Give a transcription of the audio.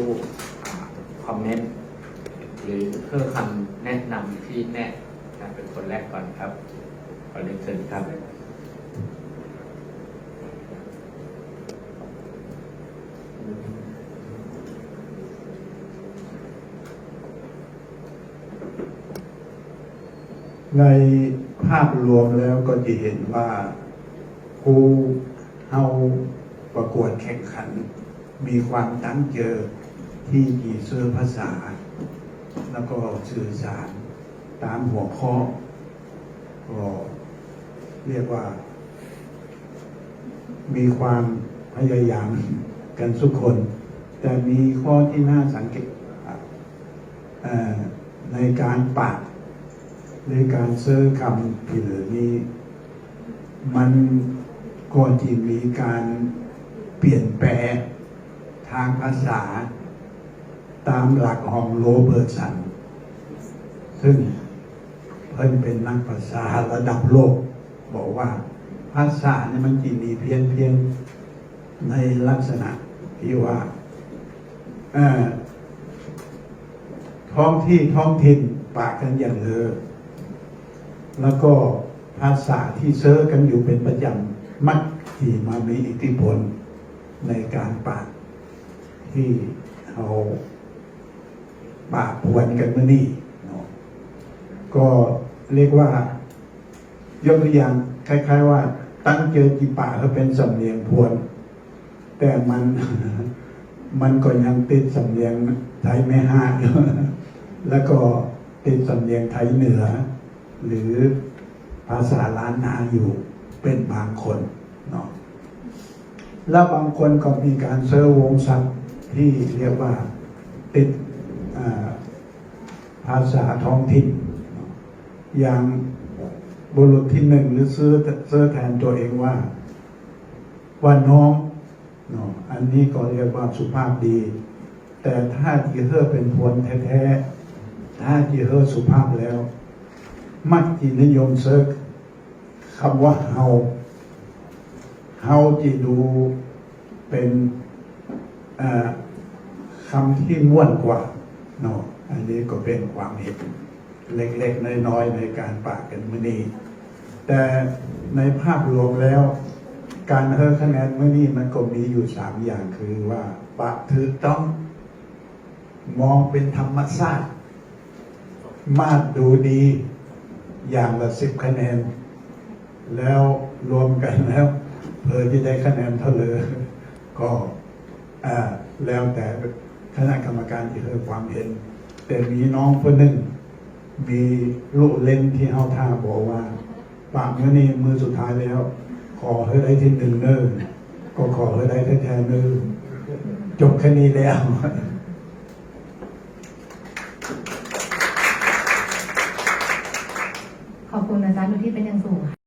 ผู้คอมเมนต์ หรือเพื่อคำแนะนำที่แนะนะเป็นคนแรกก่อนครับขอเรียนเชิญครับในภาพรวมแล้วก็จะเห็นว่าผู้เฮาประกวดแข่งขัน มีความตั้งเจอ ที่จีเสื้อภาษา แล้วก็สื่อสารตามหัวข้อก็เรียกว่า มีความพยายามกันทุกคน แต่มีข้อที่น่าสังเกตในการปัดในการซื้อคำผิดนี้ มันก็จะมีการเปลี่ยนแปลงทางภาษา ตามหลักของโรเบิร์ตสัน ซึ่งเพิ่นเป็นนักภาษาระดับโลก บอกว่าภาษาเนี่ยมันจะมีเพียงเพียงในลักษณะที่ว่าท้องที่ท้องถิ่นปากกันอย่างเลอแล้วก็ภาษาที่เซิร์กันอยู่เป็นประจำมักที่มามีอิทธิพลในการปาบที่เอา ปาบพวนกันเมื่อนี้เนาะก็เรียกว่ายกตัวอย่างคล้าย ๆ ว่า ตั้งเจอจีป่าเขาเป็นสำเนียงพวน แต่มันมันก็ยังติดสำเนียงไทยไม่ห้าแล้วก็ติดสำเนียงไทยเหนือ หรือภาษาล้านนาอยู่เป็นบางคนเนาะแล้วบางคนก็มีการเซอร์วงศัพท์ที่เรียกว่าติด ภาษาท้องถิ่น อย่างบุรุษที่หนึ่งหรือซื้อซื้อแทนตัวเองว่า ว่าน้องเนาะอันนี้ก็เรียกว่าสุภาพดี แต่ถ้าจีเฮอเป็นพวนแท้ๆถ้าจีเฮอสุภาพแล้ว มักจีนิยมเซิร์ชคำว่าเฮาเฮาจีดูเป็นคำที่ม่วนกว่า นาะอันนี้ก็เป็นความเห็นเล็กๆ น้อยๆ ในการปากกันมือนี้แต่ในภาพรวมแล้ว การเฮอคะแนนเมื่อนี้มันก็มีอยู่สามอย่างคือว่าปากถือต้องมองเป็นธรรมชาติมาดดูดีอย่างละสิบคะแนน แล้วรวมกันแล้วเพอที่ได้คะแนนเท่าเลยก็อ่าแล้วแต่ คณะกรรมการที่เธอความเห็น แต่มีน้องคนหนึ่ง มีลูกเล่นที่เฮาท่าบอกว่าปากเมื่อนี้มือสุดท้ายแล้ว ขอให้ได้ที่หนึ่งเนิ่ก็ขอให้ได้แท้ๆเนิ่จบแค่นี้แล้วขอบคุณอาจารย์ดูที่เป็นอย่างสูงค่ะ